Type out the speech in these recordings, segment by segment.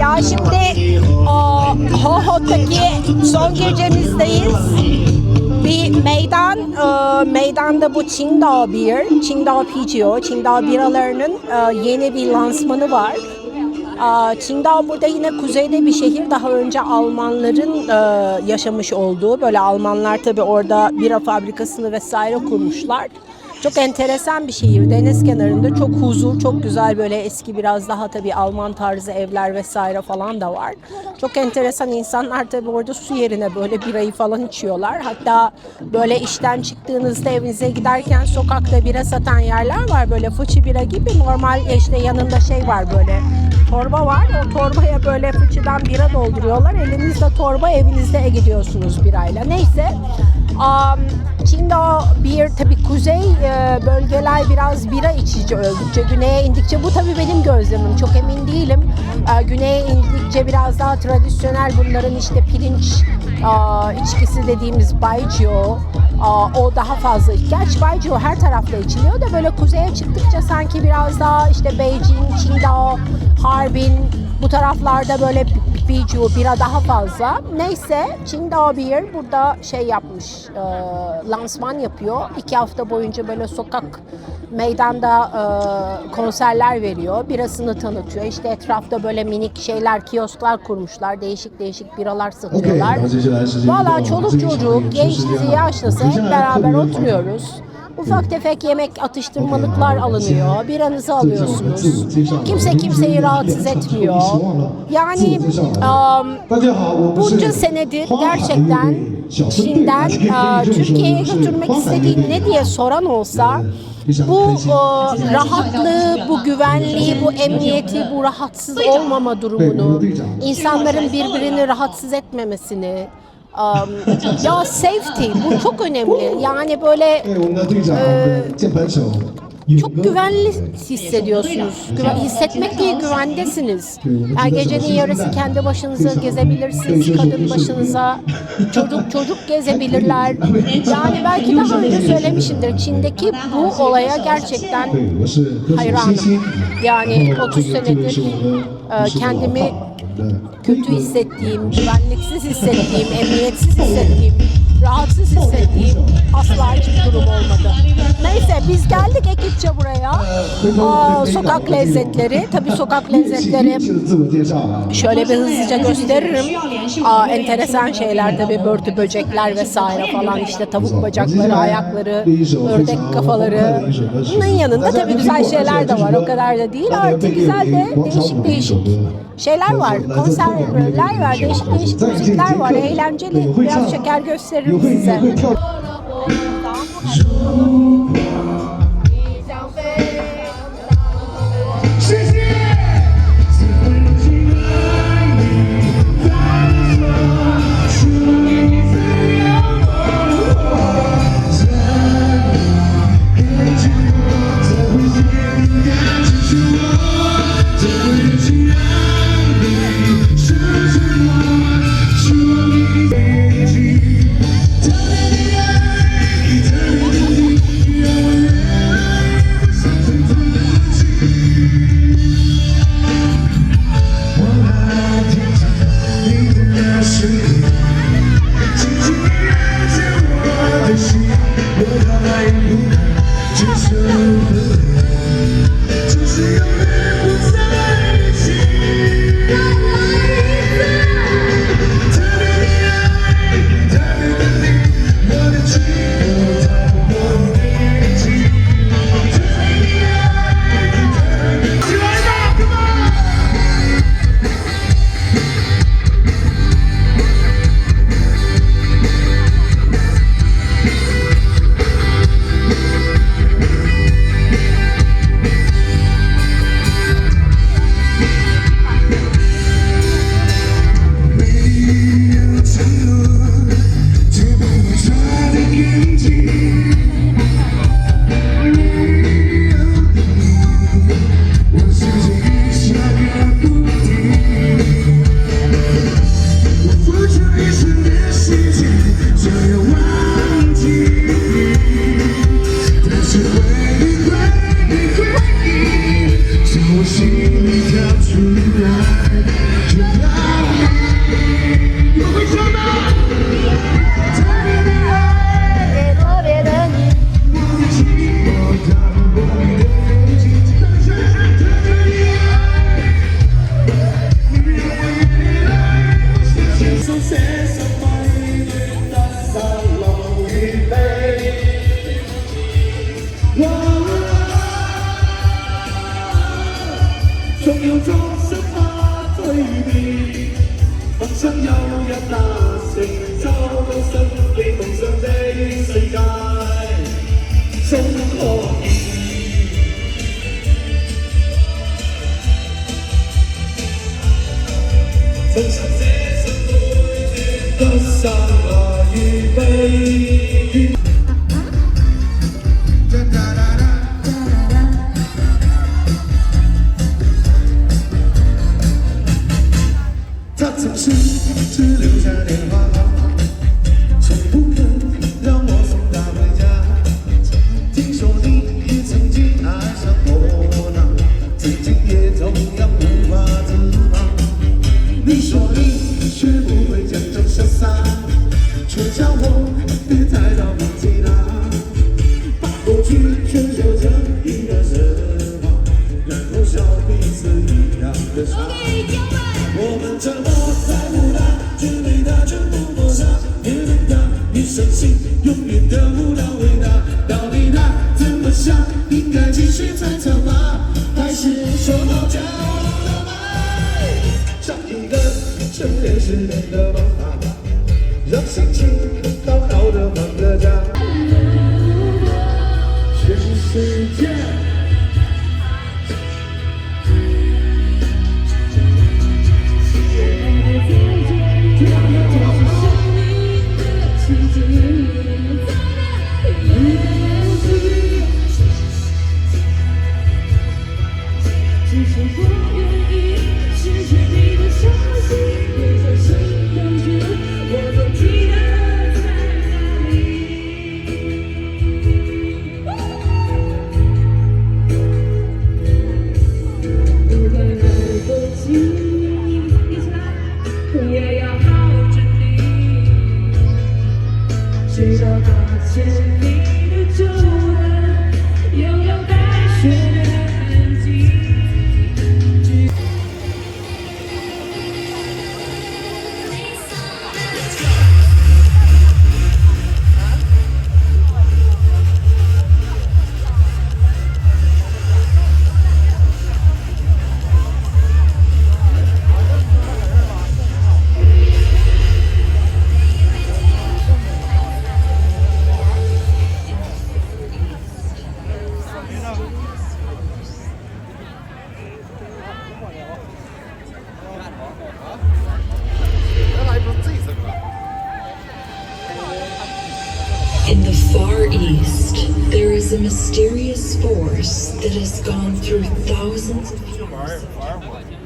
Ya şimdi o Hohot'taki son gecemizdeyiz. Bir meydan, e, meydanda bu Qingdao Beer, Qingdao Pijiu, Qingdao biralarının e, yeni bir lansmanı var. E, Qingdao burada yine kuzeyde bir şehir. Daha önce Almanların e, yaşamış olduğu, böyle Almanlar tabii orada bira fabrikasını vesaire kurmuşlar. Çok enteresan bir şehir. Deniz kenarında çok huzur, çok güzel böyle eski biraz daha tabii Alman tarzı evler vesaire falan da var. Çok enteresan insanlar tabii orada su yerine böyle birayı falan içiyorlar. Hatta böyle işten çıktığınızda evinize giderken sokakta bira satan yerler var. Böyle fıçı bira gibi normal işte yanında şey var böyle torba var. O torbaya böyle fıçıdan bira dolduruyorlar. Elinizde torba evinizde gidiyorsunuz birayla. Neyse. Um, Çin'de bir tabii kuzey e, bölgeler biraz bira içici öldükçe güneye indikçe bu tabii benim gözlemim çok emin değilim. E, güneye indikçe biraz daha tradisyonel bunların işte pirinç e, içkisi dediğimiz e, o daha fazla. Gerçi baijiu her tarafta içiliyor da böyle kuzeye çıktıkça sanki biraz daha işte Beijing, Qingdao, Harbin bu taraflarda böyle biju, bira daha fazla. Neyse Qingdao Beer burada şey yapmış, e, lansman yapıyor. İki hafta boyunca böyle sokak meydanda e, konserler veriyor. Birasını tanıtıyor. İşte etrafta böyle minik şeyler, kiosklar kurmuşlar. Değişik değişik biralar satıyorlar. Valla çoluk çocuk, gençliği yaşlısı hep beraber oturuyoruz. Ufak tefek yemek atıştırmalıklar alınıyor. Biranızı alıyorsunuz. Kimse kimseyi rahatsız etmiyor. Yani um, bunca senedir gerçekten Çin'den uh, Türkiye'ye götürmek istediğin ne diye soran olsa bu uh, rahatlığı, bu güvenliği, bu emniyeti, bu rahatsız olmama durumunu, insanların birbirini rahatsız etmemesini, um, ya safety bu çok önemli. Yani böyle e, çok güvenli hissediyorsunuz. Güven, hissetmek değil güvendesiniz. Yani gecenin yarısı kendi başınıza gezebilirsiniz. Kadın başınıza çocuk çocuk gezebilirler. Yani belki daha önce söylemişimdir. Çin'deki bu olaya gerçekten hayranım. Yani 30 senedir e, kendimi kötü hissettiğim, güvenliksiz hissettiğim, emniyetsiz hissettiğim, rahatsız hissettiğim asla hiçbir durum olmadı biz geldik ekipçe buraya. Aa, sokak lezzetleri. Tabii sokak lezzetleri şöyle bir hızlıca gösteririm. Aa, enteresan şeyler tabii börtü böcekler vesaire falan işte tavuk bacakları, ayakları, ördek kafaları. Bunun yanında tabii güzel şeyler de var. O kadar da değil. Artık güzel de değişik değişik şeyler var. Konserler var. Değişik değişik müzikler var. Eğlenceli. Biraz şeker gösteririm size. time to serve xuống sẽ sớm bay nhưng ta xa lòng ghi tay trong yêu trong giấc mơ tôi đi. Bằng chân nhau nhà ta sinh cho con sân vì bằng dân đây sinh 我们在全部永远到底怎么想应该继续猜测吗还是说好全忘了找一个承认失恋的方法让心情 that has gone through thousands of years.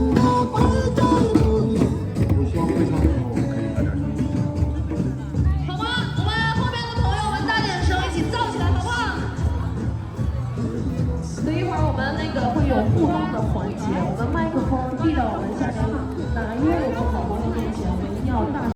不